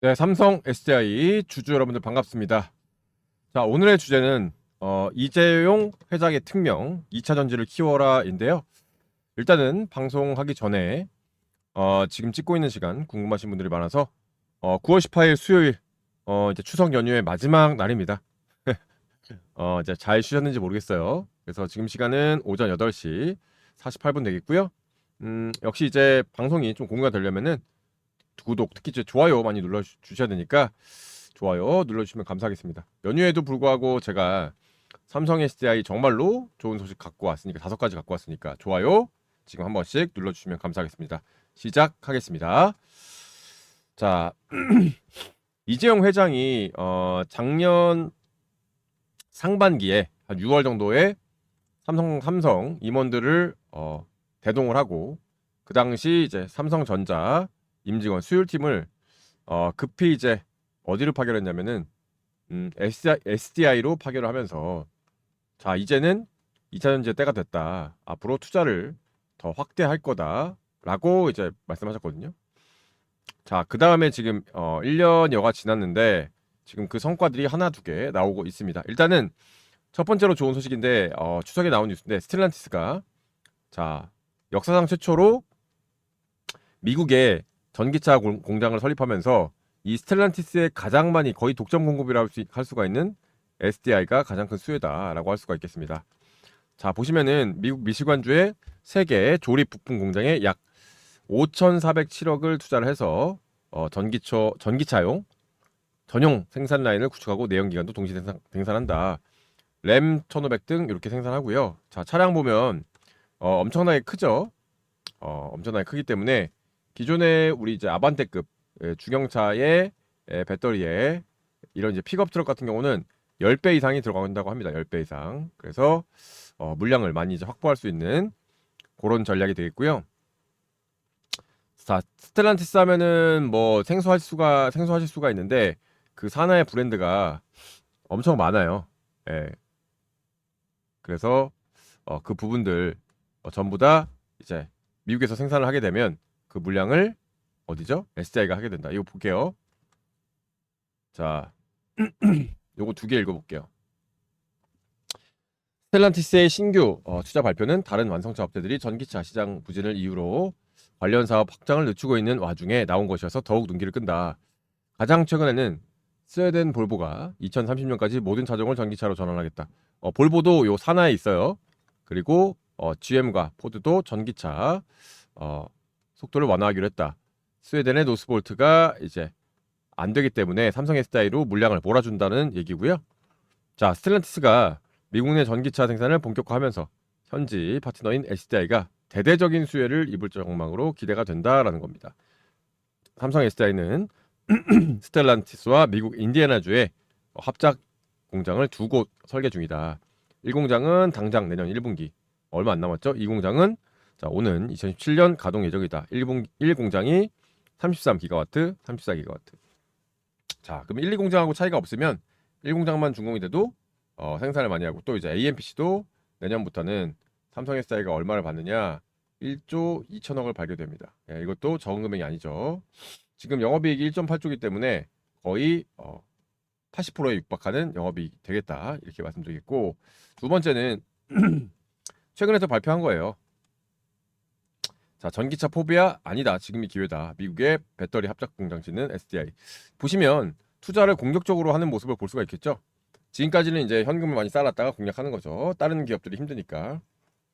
네, 삼성 SDI 주주 여러분들 반갑습니다. 자, 오늘의 주제는 어, 이재용 회장의 특명 2차 전지를 키워라인데요. 일단은 방송하기 전에 어, 지금 찍고 있는 시간 궁금하신 분들이 많아서 어, 9월 18일 수요일 어, 이제 추석 연휴의 마지막 날입니다. 어, 이제 잘 쉬셨는지 모르겠어요. 그래서 지금 시간은 오전 8시 48분 되겠고요. 음, 역시 이제 방송이 좀 공유가 되려면은 구독 특히 이제 좋아요 많이 눌러 주- 주셔야 되니까 좋아요 눌러 주시면 감사하겠습니다. 연휴에도 불구하고 제가 삼성 SDI 정말로 좋은 소식 갖고 왔으니까 다섯 가지 갖고 왔으니까 좋아요 지금 한 번씩 눌러 주시면 감사하겠습니다. 시작하겠습니다. 자 이재용 회장이 어 작년 상반기에 한 6월 정도에 삼성 삼성 임원들을 어 대동을 하고 그 당시 이제 삼성전자 임직원 수율팀을 어, 급히 이제 어디로 파견했냐면은 음, SDI로 파견을 하면서 자 이제는 2차 전지의 때가 됐다. 앞으로 투자를 더 확대할 거다라고 이제 말씀하셨거든요. 자, 그 다음에 지금 어, 1년여가 지났는데 지금 그 성과들이 하나 두 개 나오고 있습니다. 일단은 첫 번째로 좋은 소식인데 어, 추석에 나온 뉴스인데 스텔란티스가 자 역사상 최초로 미국에 전기차 공- 공장을 설립하면서 이 스텔란티스의 가장 많이 거의 독점 공급이라고 할 수가 있는 SDI가 가장 큰 수혜다라고 할 수가 있겠습니다. 자 보시면은 미국 미시간주의 세계 조립 부품 공장에 약 5,407억을 투자를 해서 어, 전기차 전기차용 전용 생산 라인을 구축하고 내연 기관도 동시 생산, 생산한다. 램 1500 등 이렇게 생산하고요. 자 차량 보면 어, 엄청나게 크죠. 어, 엄청나게 크기 때문에 기존에 우리 이제 아반떼급 예, 중형차의 예, 배터리에 이런 이제 픽업 트럭 같은 경우는 10배 이상이 들어간다고 합니다. 10배 이상. 그래서 어, 물량을 많이 이제 확보할 수 있는 그런 전략이 되겠고요. 자, 스텔란티스 하면은 뭐 생소할 수가 생소하실 수가 있는데 그 산하의 브랜드가 엄청 많아요. 예. 그래서 어, 그 부분들 어, 전부 다 이제 미국에서 생산을 하게 되면 그 물량을 어디죠? SDI가 하게 된다. 이거 볼게요. 자, 요거 두 개 읽어볼게요. 스텔란티스의 신규 어, 투자 발표는 다른 완성차 업체들이 전기차 시장 부진을 이유로 관련 사업 확장을 늦추고 있는 와중에 나온 것이어서 더욱 눈길을 끈다. 가장 최근에는 스웨덴 볼보가 2030년까지 모든 차종을 전기차로 전환하겠다. 어, 볼보도 요 산하에 있어요. 그리고 어, GM과 포드도 전기차 어, 속도를 완화하기로 했다. 스웨덴의 노스볼트가 이제 안 되기 때문에 삼성 SDI로 물량을 몰아준다는 얘기고요. 자, 스텔란티스가 미국 내 전기차 생산을 본격화하면서 현지 파트너인 SDI가 대대적인 수혜를 입을 전망으로 기대가 된다라는 겁니다. 삼성 SDI는 스텔란티스와 미국 인디애나주에 합작 공장을 두 곳 설계 중이다. 1공장은 당장 내년 1분기 얼마 안 남았죠? 2공장은 자, 오는 2017년 가동 예정이다. 1분 1공장이 33기가와트, 34기가와트. 자, 그럼 1, 2공장하고 차이가 없으면 1공장만 준공이 돼도 어, 생산을 많이 하고 또 이제 AMPC도 내년부터는 삼성 SDI가 얼마를 받느냐? 1조 2천억을 발견됩니다. 예, 이것도 적은 금액이 아니죠. 지금 영업이익이 1.8조이기 때문에 거의 어, 80%에 육박하는 영업이익이 되겠다 이렇게 말씀드리겠고 두 번째는 최근에 또 발표한 거예요. 자, 전기차 포비아 아니다. 지금이 기회다. 미국의 배터리 합작 공장 짓는 SDI. 보시면 투자를 공격적으로 하는 모습을 볼 수가 있겠죠. 지금까지는 이제 현금을 많이 쌓았다가 공략하는 거죠. 다른 기업들이 힘드니까.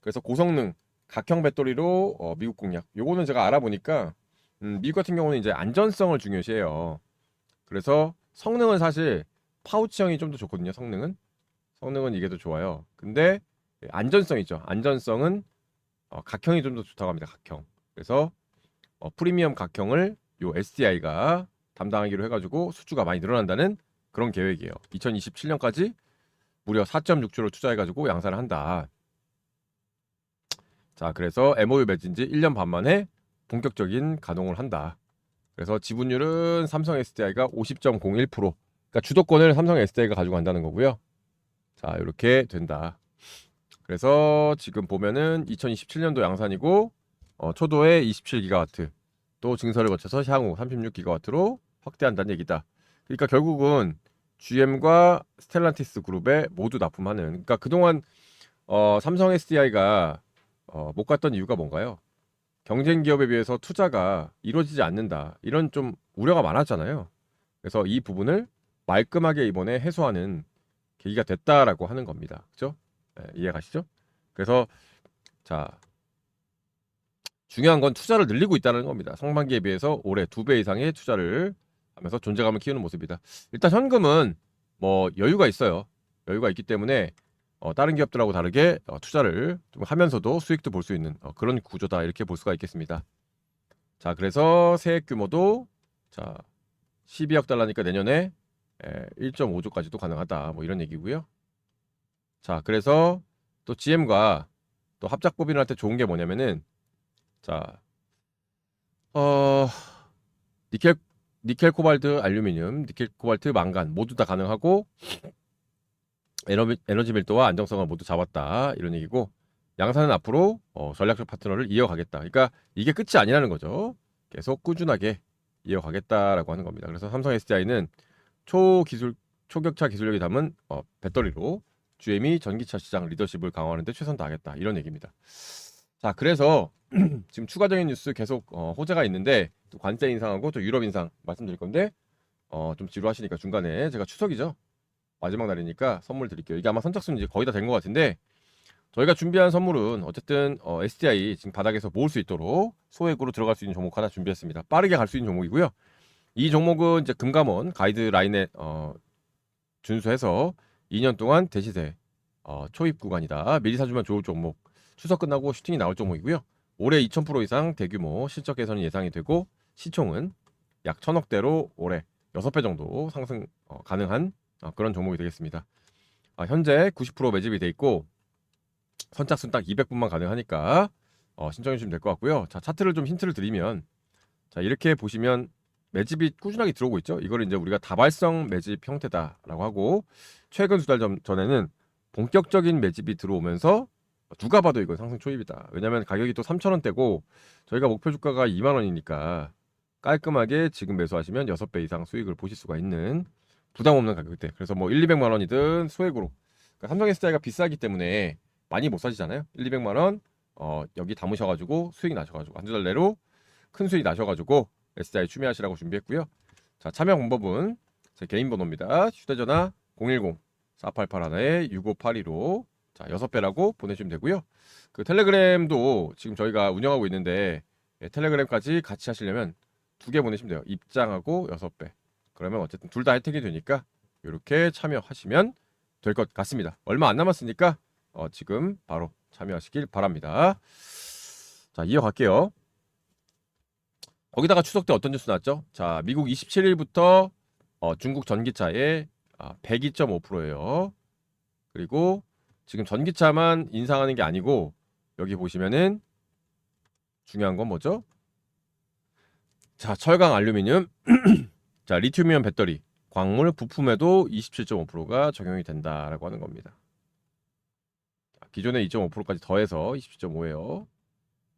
그래서 고성능 각형 배터리로 어, 미국 공략. 요거는 제가 알아보니까 음, 미국 같은 경우는 이제 안전성을 중요시해요. 그래서 성능은 사실 파우치형이 좀 더 좋거든요. 성능은 성능은 이게 더 좋아요. 근데 안전성이죠. 안전성은 어, 각형이 좀 더 좋다고 합니다. 각형. 그래서 어, 프리미엄 각형을 요 SDI가 담당하기로 해가지고 수주가 많이 늘어난다는 그런 계획이에요. 2027년까지 무려 4.6조를 투자해가지고 양산을 한다. 자, 그래서 MOU 맺은 지 1년 반 만에 본격적인 가동을 한다. 그래서 지분율은 삼성 SDI가 50.01%. 그러니까 주도권을 삼성 SDI가 가지고 간다는 거고요. 자, 이렇게 된다. 그래서 지금 보면은 2027년도 양산이고 어, 초도에 27기가와트 또 증설을 거쳐서 향후 36기가와트로 확대한다는 얘기다. 그러니까 결국은 GM과 스텔란티스 그룹에 모두 납품하는. 그러니까 그동안 어, 삼성 SDI가 어, 못 갔던 이유가 뭔가요? 경쟁 기업에 비해서 투자가 이루어지지 않는다. 이런 좀 우려가 많았잖아요. 그래서 이 부분을 말끔하게 이번에 해소하는 계기가 됐다라고 하는 겁니다. 그죠? 예, 이해 가시죠? 그래서 자 중요한 건 투자를 늘리고 있다는 겁니다. 상반기에 비해서 올해 두 배 이상의 투자를 하면서 존재감을 키우는 모습이다. 일단 현금은 뭐 여유가 있어요. 여유가 있기 때문에 어, 다른 기업들하고 다르게 어, 투자를 좀 하면서도 수익도 볼 수 있는 어, 그런 구조다 이렇게 볼 수가 있겠습니다. 자 그래서 세액 규모도 자 12억 달러니까 내년에 1.5조까지도 가능하다 뭐 이런 얘기고요. 자 그래서 또 GM과 또 합작 법인을 할 때 좋은 게 뭐냐면은 자 어, 니켈 니켈 코발트 알루미늄 니켈 코발트 망간 모두 다 가능하고 에너지, 에너지 밀도와 안정성을 모두 잡았다 이런 얘기고 양산은 앞으로 어, 전략적 파트너를 이어가겠다. 그러니까 이게 끝이 아니라는 거죠. 계속 꾸준하게 이어가겠다라고 하는 겁니다. 그래서 삼성 SDI는 초기술 초격차 기술력이 담은 어, 배터리로 GM이 전기차 시장 리더십을 강화하는 데 최선 다하겠다 이런 얘기입니다. 자 그래서 지금 추가적인 뉴스 계속 어, 호재가 있는데 또 관세 인상하고 또 유럽 인상 말씀드릴 건데 어, 좀 지루하시니까 중간에 제가 추석이죠. 마지막 날이니까 선물 드릴게요. 이게 아마 선착순 이제 거의 다 된 것 같은데 저희가 준비한 선물은 어쨌든 어, SDI 지금 바닥에서 모을 수 있도록 소액으로 들어갈 수 있는 종목 하나 준비했습니다. 빠르게 갈 수 있는 종목이고요. 이 종목은 이제 금감원 가이드라인에 어, 준수해서 2년 동안 대시세 어, 초입 구간이다. 미리 사주면 좋을 종목. 추석 끝나고 슈팅이 나올 종목이고요. 올해 2000% 이상 대규모 실적 개선이 예상이 되고 시총은 약 1000억대로 올해 6배 정도 상승 어, 가능한 어, 그런 종목이 되겠습니다. 아, 현재 90% 매집이 돼 있고 선착순 딱 200분만 가능하니까 어, 신청해 주시면 될 것 같고요. 자 차트를 좀 힌트를 드리면 자 이렇게 보시면 매집이 꾸준하게 들어오고 있죠. 이걸 이제 우리가 다발성 매집 형태다라고 하고 최근 두 달 전에는 본격적인 매집이 들어오면서 누가 봐도 이건 상승 초입이다. 왜냐하면 가격이 또 3,000원대고 저희가 목표 주가가 2만 원이니까 깔끔하게 지금 매수하시면 6배 이상 수익을 보실 수가 있는 부담 없는 가격대. 그래서 뭐 1, 200만 원이든 소액으로. 그러니까 삼성 SDI가 비싸기 때문에 많이 못 사시잖아요. 1, 200만 원 어, 여기 담으셔가지고 수익 나셔가지고 한 두 달 내로 큰 수익 나셔가지고 SDI 추매하시라고 준비했고요. 자 참여 방법은 제 개인 번호입니다. 휴대전화 010 488 6582로 자, 6배라고 보내주시면 되고요. 그 텔레그램도 지금 저희가 운영하고 있는데 예, 텔레그램까지 같이 하시려면 두 개 보내시면 돼요. 입장하고 6배. 그러면 어쨌든 둘 다 혜택이 되니까 이렇게 참여하시면 될 것 같습니다. 얼마 안 남았으니까 어, 지금 바로 참여하시길 바랍니다. 자, 이어갈게요. 거기다가 추석 때 어떤 뉴스 나왔죠? 자, 미국 27일부터 어, 중국 전기차의 아, 102.5%예요. 그리고 지금 전기차만 인상하는 게 아니고 여기 보시면은 중요한 건 뭐죠? 자, 철강 알루미늄, 자, 리튬이온 배터리, 광물 부품에도 27.5%가 적용이 된다라고 하는 겁니다. 기존의 2.5%까지 더해서 27.5예요.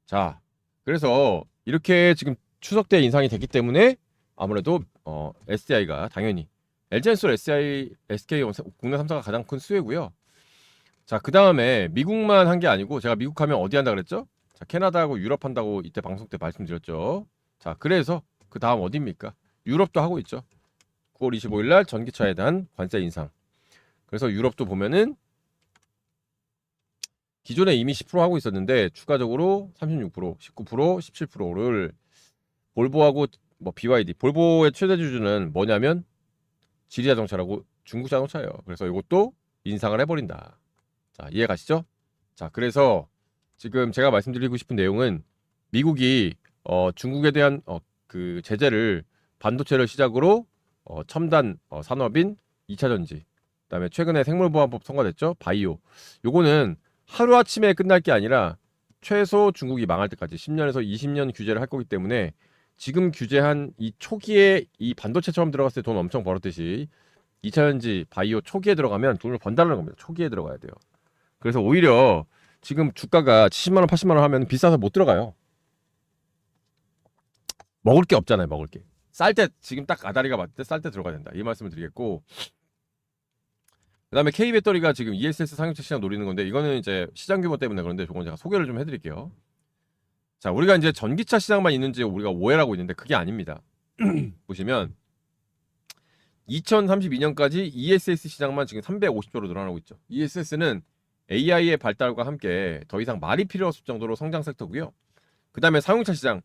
자, 그래서 이렇게 지금 추석 때 인상이 됐기 때문에 아무래도 어, SDI가 당연히 LG엔솔, SI, SK 국내 3사가 가장 큰 수혜고요. 자, 그 다음에 미국만 한 게 아니고 제가 미국 하면 어디 한다 그랬죠? 자, 캐나다하고 유럽 한다고 이때 방송 때 말씀드렸죠. 자, 그래서 그 다음 어디입니까? 유럽도 하고 있죠. 9월 25일 날 전기차에 대한 관세 인상. 그래서 유럽도 보면은 기존에 이미 10% 하고 있었는데 추가적으로 36%, 19%, 17%를 볼보하고 뭐 BYD, 볼보의 최대 주주는 뭐냐면 지리 자동차라고 중국 자동차예요. 그래서 이것도 인상을 해버린다. 자, 이해 가시죠? 자, 그래서 지금 제가 말씀드리고 싶은 내용은 미국이 어, 중국에 대한 어, 그 제재를 반도체를 시작으로 어, 첨단 어, 산업인 2차 전지, 그다음에 최근에 생물보안법 통과됐죠? 바이오. 요거는 하루 아침에 끝날 게 아니라 최소 중국이 망할 때까지 10년에서 20년 규제를 할 거기 때문에 지금 규제한 이 초기에 이 반도체 처음 들어갔을 때 돈 엄청 벌었듯이 2차 전지 바이오 초기에 들어가면 돈을 번다는 겁니다. 초기에 들어가야 돼요. 그래서 오히려 지금 주가가 70만 원, 80만 원 하면 비싸서 못 들어가요. 먹을 게 없잖아요, 먹을 게. 쌀 때 지금 딱 아다리가 맞을 때 쌀 때 들어가야 된다. 이 말씀을 드리겠고 그다음에 K 배터리가 지금 ESS 상용차 시장 노리는 건데 이거는 이제 시장 규모 때문에 그런데 저건 제가 소개를 좀 해드릴게요. 자, 우리가 이제 전기차 시장만 있는지 우리가 오해를 하고 있는데 그게 아닙니다. 보시면 2032년까지 ESS 시장만 지금 350조로 늘어나고 있죠. ESS는 AI의 발달과 함께 더 이상 말이 필요 없을 정도로 성장 섹터고요. 그 다음에 사용차 시장,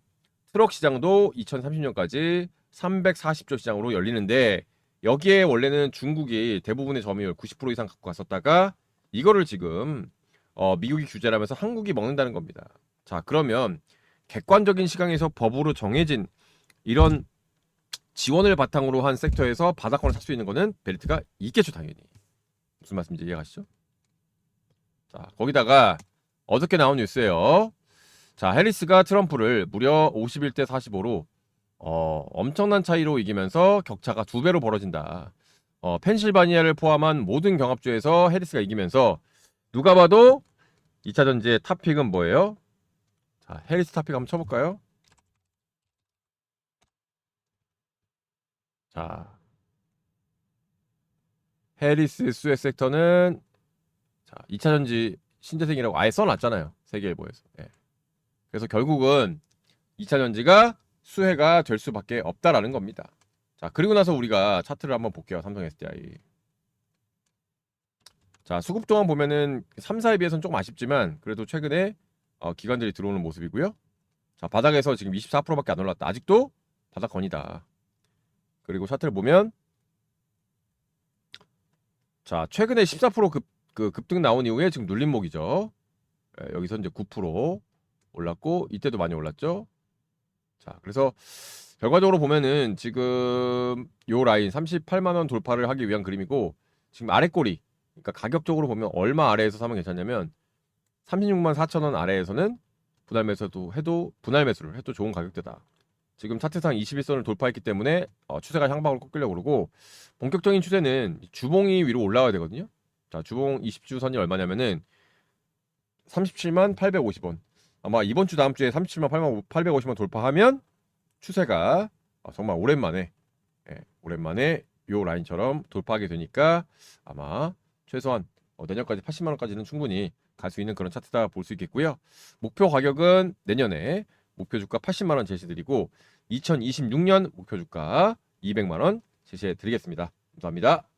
트럭 시장도 2030년까지 340조 시장으로 열리는데 여기에 원래는 중국이 대부분의 점유율 90% 이상 갖고 갔었다가 이거를 지금 어, 미국이 규제를 하면서 한국이 먹는다는 겁니다. 자 그러면 객관적인 시각에서 법으로 정해진 이런 지원을 바탕으로 한 섹터에서 바닥권을 살 수 있는 거는 벨트가 있겠죠 당연히 무슨 말씀인지 이해가시죠? 자 거기다가 어저께 나온 뉴스예요. 자 해리스가 트럼프를 무려 51대 45로 어, 엄청난 차이로 이기면서 격차가 두 배로 벌어진다. 어, 펜실바니아를 포함한 모든 경합주에서 해리스가 이기면서 누가 봐도 2차 전지의 탑픽은 뭐예요? 자, 해리스 탑픽 한번 쳐볼까요? 자, 해리스 수혜 섹터는 자, 2차 전지 신재생이라고 아예 써놨잖아요. 세계일보에서. 예. 그래서 결국은 2차 전지가 수혜가 될 수밖에 없다라는 겁니다. 자, 그리고 나서 우리가 차트를 한번 볼게요. 삼성 SDI. 자, 수급 동안 보면은 3, 4에 비해서는 조금 아쉽지만 그래도 최근에 어, 기관들이 들어오는 모습이고요. 자, 바닥에서 지금 24%밖에 안 올랐다. 아직도 바닥권이다. 그리고 차트를 보면 자, 최근에 14%급 그 급등 나온 이후에 지금 눌림목이죠. 예, 여기서 이제 9% 올랐고 이때도 많이 올랐죠. 자, 그래서 결과적으로 보면은 지금 요 라인 38만 원 돌파를 하기 위한 그림이고 지금 아래 꼬리 그러니까 가격적으로 보면 얼마 아래에서 사면 괜찮냐면 36만 4천 원 아래에서는 분할 매수도 해도 분할 매수를 해도 좋은 가격대다. 지금 차트상 21선을 돌파했기 때문에 어, 추세가 향방으로 꺾이려고 그러고 본격적인 추세는 주봉이 위로 올라와야 되거든요. 자, 주봉 20주 선이 얼마냐면은 37만 850원. 아마 이번 주 다음 주에 37만 8만 850원 돌파하면 추세가 어, 정말 오랜만에 예, 오랜만에 요 라인처럼 돌파하게 되니까 아마 최소한 어, 내년까지 80만 원까지는 충분히 갈 수 있는 그런 차트다 볼 수 있겠고요. 목표 가격은 내년에 목표 주가 80만 원 제시드리고 2026년 목표 주가 200만 원 제시해 드리겠습니다. 감사합니다.